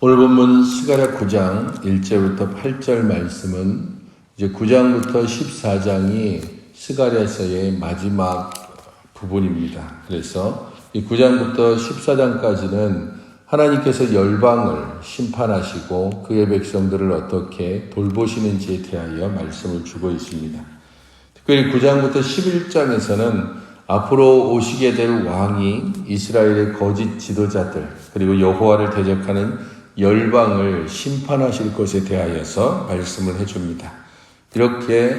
오늘 본문 스가랴 9장 1절부터 8절 말씀은 이제 9장부터 14장이 스가랴서의 마지막 부분입니다. 그래서 이 9장부터 14장까지는 하나님께서 열방을 심판하시고 그의 백성들을 어떻게 돌보시는지에 대하여 말씀을 주고 있습니다. 특별히 9장부터 11장에서는 앞으로 오시게 될 왕이 이스라엘의 거짓 지도자들 그리고 여호와를 대적하는 열방을 심판하실 것에 대하여서 말씀을 해줍니다. 이렇게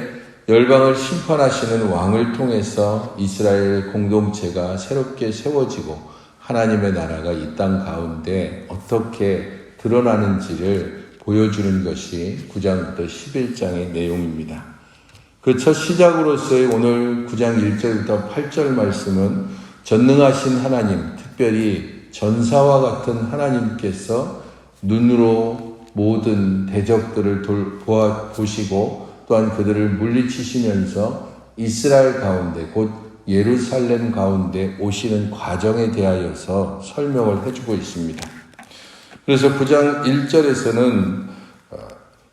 열방을 심판하시는 왕을 통해서 이스라엘 공동체가 새롭게 세워지고 하나님의 나라가 이 땅 가운데 어떻게 드러나는지를 보여주는 것이 9장부터 11장의 내용입니다. 그 첫 시작으로서의 오늘 9장 1절부터 8절 말씀은 전능하신 하나님, 특별히 전사와 같은 하나님께서 눈으로 모든 대적들을 돌, 보아, 보시고 또한 그들을 물리치시면서 이스라엘 가운데 곧 예루살렘 가운데 오시는 과정에 대하여서 설명을 해주고 있습니다. 그래서 9장 1절에서는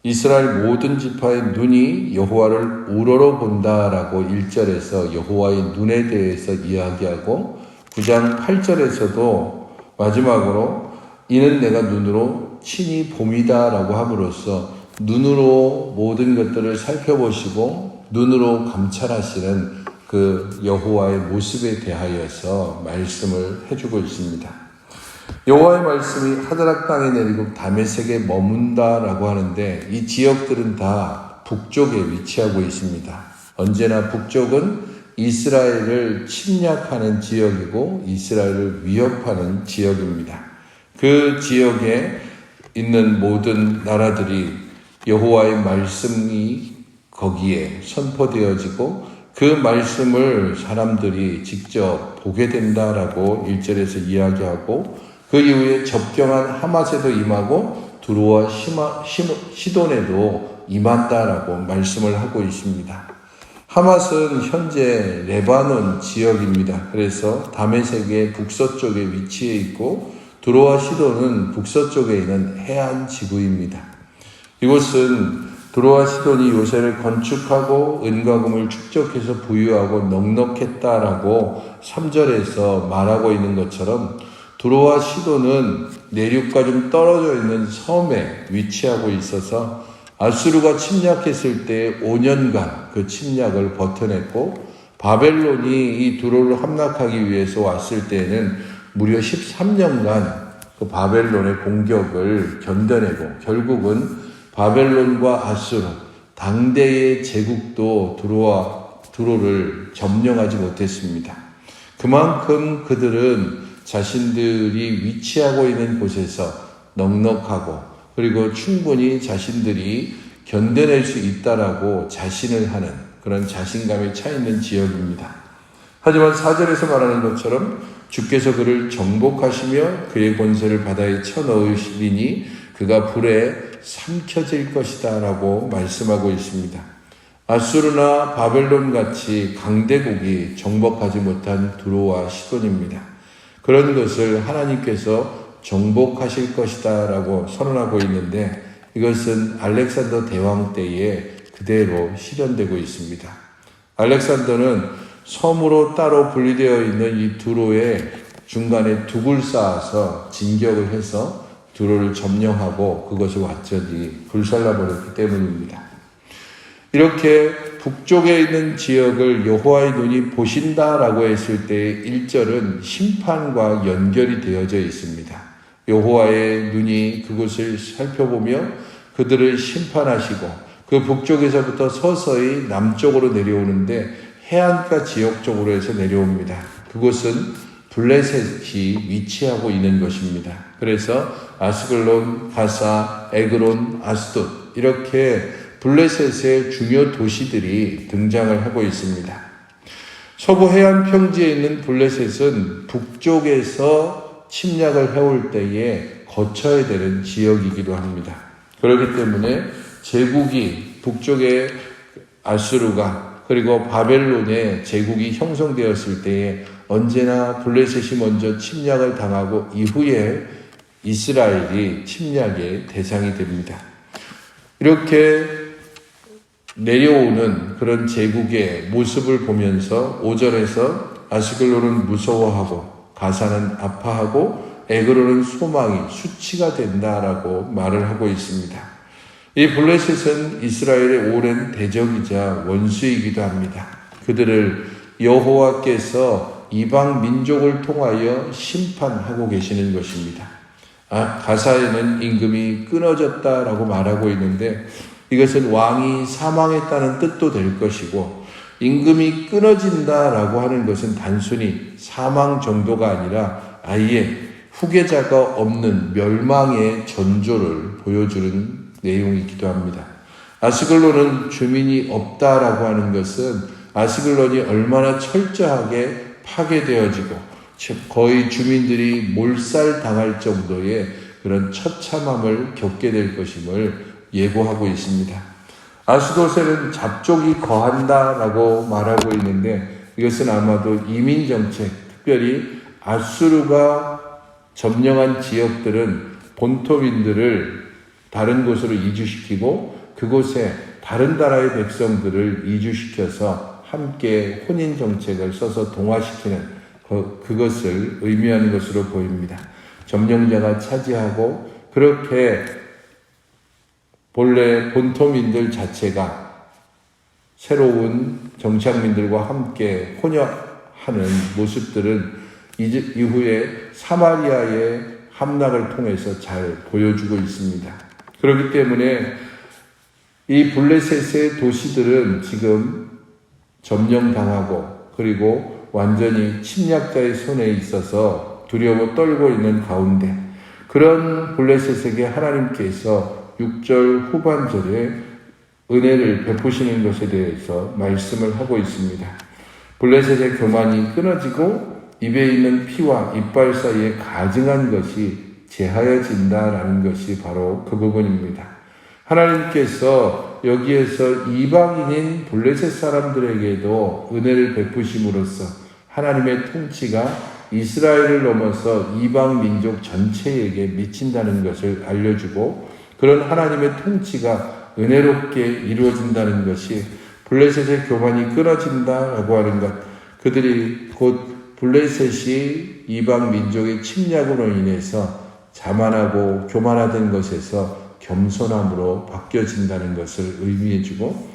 이스라엘 모든 지파의 눈이 여호와를 우러러 본다라고 1절에서 여호와의 눈에 대해서 이야기하고 9장 8절에서도 마지막으로 이는 내가 눈으로 친히 봄이다라고 함으로써 눈으로 모든 것들을 살펴보시고 눈으로 감찰하시는 그 여호와의 모습에 대하여서 말씀을 해주고 있습니다. 여호와의 말씀이 하드락 땅에 내리고 다메섹에 머문다라고 하는데 이 지역들은 다 북쪽에 위치하고 있습니다. 언제나 북쪽은 이스라엘을 침략하는 지역이고 이스라엘을 위협하는 지역입니다. 그 지역에 있는 모든 나라들이 여호와의 말씀이 거기에 선포되어지고 그 말씀을 사람들이 직접 보게 된다라고 1절에서 이야기하고 그 이후에 접경한 하마세도 임하고 두루와 시마, 시돈에도 임한다라고 말씀을 하고 있습니다. 하맛은 현재 레바논 지역입니다. 그래서 다메섹의 북서쪽에 위치해 있고 두로와 시돈은 북서쪽에 있는 해안 지구입니다. 이곳은 두로와 시돈이 요새를 건축하고 은과금을 축적해서 부유하고 넉넉했다라고 3절에서 말하고 있는 것처럼 두로와 시돈은 내륙과 좀 떨어져 있는 섬에 위치하고 있어서 아수르가 침략했을 때 5년간 그 침략을 버텨냈고 바벨론이 이 두로를 함락하기 위해서 왔을 때에는 무려 13년간 그 바벨론의 공격을 견뎌내고 결국은 바벨론과 아수르 당대의 제국도 두로와 두로를 점령하지 못했습니다. 그만큼 그들은 자신들이 위치하고 있는 곳에서 넉넉하고 그리고 충분히 자신들이 견뎌낼 수 있다라고 자신을 하는 그런 자신감이 차 있는 지역입니다. 하지만 사절에서 말하는 것처럼 주께서 그를 정복하시며 그의 권세를 바다에 쳐넣으시리니 그가 불에 삼켜질 것이다 라고 말씀하고 있습니다. 아수르나 바벨론 같이 강대국이 정복하지 못한 두로와 시돈입니다. 그런 것을 하나님께서 정복하실 것이다 라고 선언하고 있는데 이것은 알렉산더 대왕 때에 그대로 실현되고 있습니다. 알렉산더는 섬으로 따로 분리되어 있는 이 두로의 중간에 둑을 쌓아서 진격을 해서 두로를 점령하고 그것을 완전히 불살라버렸기 때문입니다. 이렇게 북쪽에 있는 지역을 여호와의 눈이 보신다라고 했을 때 1절은 심판과 연결이 되어져 있습니다. 여호와의 눈이 그곳을 살펴보며 그들을 심판하시고 그 북쪽에서부터 서서히 남쪽으로 내려오는데 해안가 지역 쪽으로 해서 내려옵니다. 그곳은 블레셋이 위치하고 있는 것입니다. 그래서 아스글론, 가사, 에그론, 아스돗 이렇게 블레셋의 중요 도시들이 등장을 하고 있습니다. 서부 해안 평지에 있는 블레셋은 북쪽에서 침략을 해올 때에 거쳐야 되는 지역이기도 합니다. 그렇기 때문에 제국이 북쪽의 아수르가 그리고 바벨론의 제국이 형성되었을 때에 언제나 블레셋이 먼저 침략을 당하고 이후에 이스라엘이 침략의 대상이 됩니다. 이렇게 내려오는 그런 제국의 모습을 보면서 오절에서 아스글론은 무서워하고 가사는 아파하고 에그로는 소망이 수치가 된다라고 말을 하고 있습니다. 이 블레셋은 이스라엘의 오랜 대적이자 원수이기도 합니다. 그들을 여호와께서 이방 민족을 통하여 심판하고 계시는 것입니다. 아, 가사에는 임금이 끊어졌다라고 말하고 있는데 이것은 왕이 사망했다는 뜻도 될 것이고 임금이 끊어진다라고 하는 것은 단순히 사망 정도가 아니라 아예 후계자가 없는 멸망의 전조를 보여주는 내용이기도 합니다. 아스글론은 주민이 없다라고 하는 것은 아스글론이 얼마나 철저하게 파괴되어지고 거의 주민들이 몰살당할 정도의 그런 처참함을 겪게 될 것임을 예고하고 있습니다. 아스도셀은 잡족이 거한다라고 말하고 있는데 이것은 아마도 이민 정책, 특별히 아수르가 점령한 지역들은 본토민들을 다른 곳으로 이주시키고 그곳에 다른 나라의 백성들을 이주시켜서 함께 혼인 정책을 써서 동화시키는 그, 그것을 의미하는 것으로 보입니다. 점령자가 차지하고 그렇게 본래 본토민들 자체가 새로운 정착민들과 함께 혼혈하는 모습들은 이후에 사마리아의 함락을 통해서 잘 보여주고 있습니다. 그렇기 때문에 이 블레셋의 도시들은 지금 점령당하고 그리고 완전히 침략자의 손에 있어서 두려워 떨고 있는 가운데 그런 블레셋에게 하나님께서 6절 후반절에 은혜를 베푸시는 것에 대해서 말씀을 하고 있습니다. 블레셋의 교만이 끊어지고 입에 있는 피와 이빨 사이에 가증한 것이 제하여진다라는 것이 바로 그 부분입니다. 하나님께서 여기에서 이방인인 블레셋 사람들에게도 은혜를 베푸심으로써 하나님의 통치가 이스라엘을 넘어서 이방 민족 전체에게 미친다는 것을 알려주고 그런 하나님의 통치가 은혜롭게 이루어진다는 것이 블레셋의 교만이 끊어진다라고 하는 것 그들이 곧 블레셋이 이방 민족의 침략으로 인해서 자만하고 교만하던 것에서 겸손함으로 바뀌어진다는 것을 의미해주고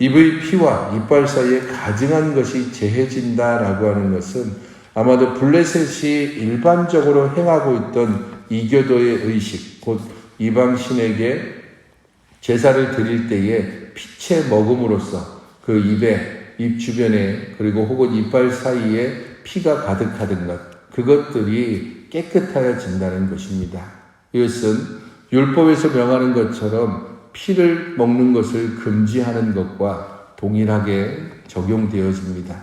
입의 피와 이빨 사이에 가증한 것이 재해진다라고 하는 것은 아마도 블레셋이 일반적으로 행하고 있던 이교도의 의식, 곧 이방신에게 제사를 드릴 때에 피채 먹음으로써 그 입에, 입 주변에, 그리고 혹은 이빨 사이에 피가 가득하던 것, 그것들이 깨끗하여진다는 것입니다. 이것은 율법에서 명하는 것처럼 피를 먹는 것을 금지하는 것과 동일하게 적용되어집니다.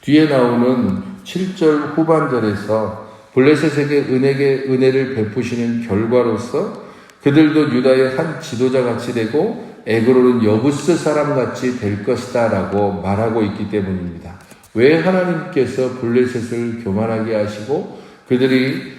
뒤에 나오는 7절 후반절에서 블레셋에게 은혜게 은혜를 베푸시는 결과로서 그들도 유다의 한 지도자 같이 되고 에그로는 여부스 사람 같이 될 것이다 라고 말하고 있기 때문입니다. 왜 하나님께서 블레셋을 교만하게 하시고 그들이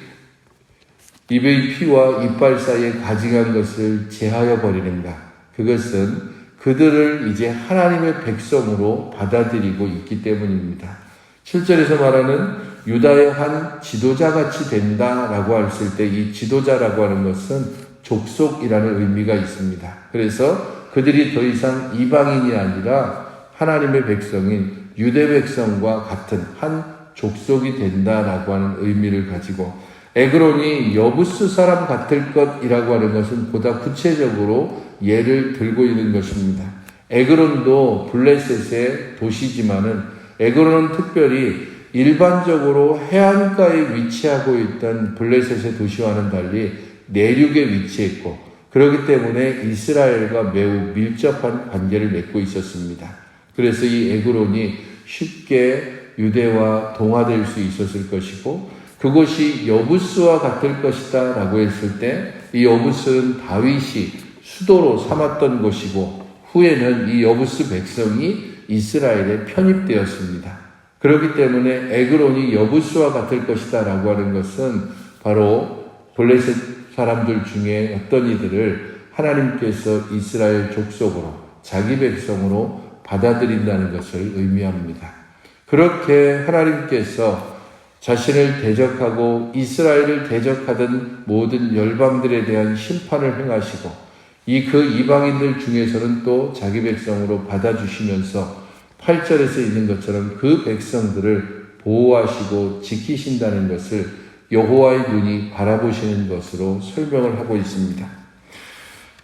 입의 피와 이빨 사이에 가증한 것을 제하여 버리는가? 그것은 그들을 이제 하나님의 백성으로 받아들이고 있기 때문입니다. 7절에서 말하는 유다의 한 지도자같이 된다라고 했을 때 이 지도자라고 하는 것은 족속이라는 의미가 있습니다. 그래서 그들이 더 이상 이방인이 아니라 하나님의 백성인 유대 백성과 같은 한 족속이 된다라고 하는 의미를 가지고 에그론이 여부스 사람 같을 것이라고 하는 것은 보다 구체적으로 예를 들고 있는 것입니다. 에그론도 블레셋의 도시지만은 에그론은 특별히 일반적으로 해안가에 위치하고 있던 블레셋의 도시와는 달리 내륙에 위치했고 그렇기 때문에 이스라엘과 매우 밀접한 관계를 맺고 있었습니다. 그래서 이 에그론이 쉽게 유대와 동화될 수 있었을 것이고 그것이 여부스와 같을 것이다 라고 했을 때 이 여부스는 다윗이 수도로 삼았던 곳이고 후에는 이 여부스 백성이 이스라엘에 편입되었습니다. 그렇기 때문에 에그론이 여부스와 같을 것이다 라고 하는 것은 바로 블레셋 사람들 중에 어떤 이들을 하나님께서 이스라엘 족속으로 자기 백성으로 받아들인다는 것을 의미합니다. 그렇게 하나님께서 자신을 대적하고 이스라엘을 대적하던 모든 열방들에 대한 심판을 행하시고 이 그 이방인들 중에서는 또 자기 백성으로 받아주시면서 8절에서 있는 것처럼 그 백성들을 보호하시고 지키신다는 것을 여호와의 눈이 바라보시는 것으로 설명을 하고 있습니다.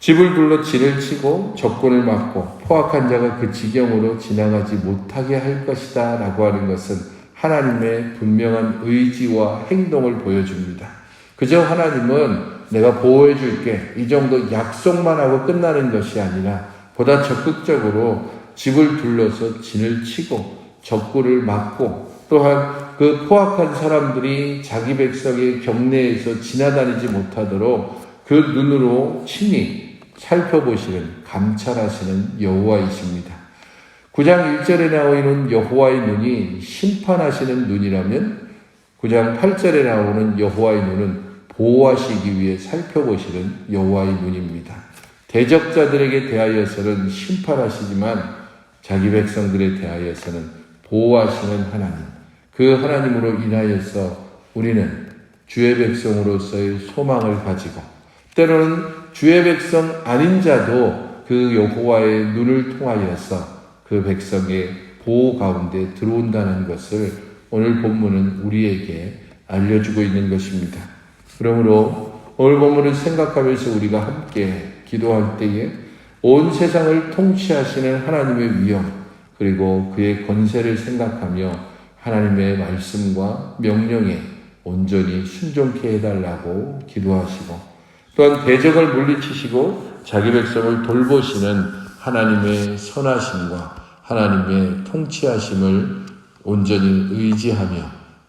집을 둘러 진을 치고 적군을 막고 포악한 자가 그 지경으로 지나가지 못하게 할 것이다 라고 하는 것은 하나님의 분명한 의지와 행동을 보여줍니다. 그저 하나님은 내가 보호해 줄게 이 정도 약속만 하고 끝나는 것이 아니라 보다 적극적으로 집을 둘러서 진을 치고 적군을 막고 또한 그 포악한 사람들이 자기 백성의 경내에서 지나다니지 못하도록 그 눈으로 친히 살펴보시는 감찰하시는 여호와이십니다. 9장 1절에 나오는 여호와의 눈이 심판하시는 눈이라면 9장 8절에 나오는 여호와의 눈은 보호하시기 위해 살펴보시는 여호와의 눈입니다. 대적자들에게 대하여서는 심판하시지만 자기 백성들에 대하여서는 보호하시는 하나님. 그 하나님으로 인하여서 우리는 주의 백성으로서의 소망을 가지고 때로는 주의 백성 아닌 자도 그 여호와의 눈을 통하여서 그 백성의 보호 가운데 들어온다는 것을 오늘 본문은 우리에게 알려주고 있는 것입니다. 그러므로 오늘 본문을 생각하면서 우리가 함께 기도할 때에 온 세상을 통치하시는 하나님의 위엄 그리고 그의 권세를 생각하며 하나님의 말씀과 명령에 온전히 순종케 해달라고 기도하시고 또한 대적을 물리치시고 자기 백성을 돌보시는 하나님의 선하심과 하나님의 통치하심을 온전히 의지하며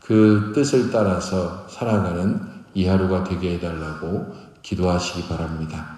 그 뜻을 따라서 살아가는 이 하루가 되게 해달라고 기도하시기 바랍니다.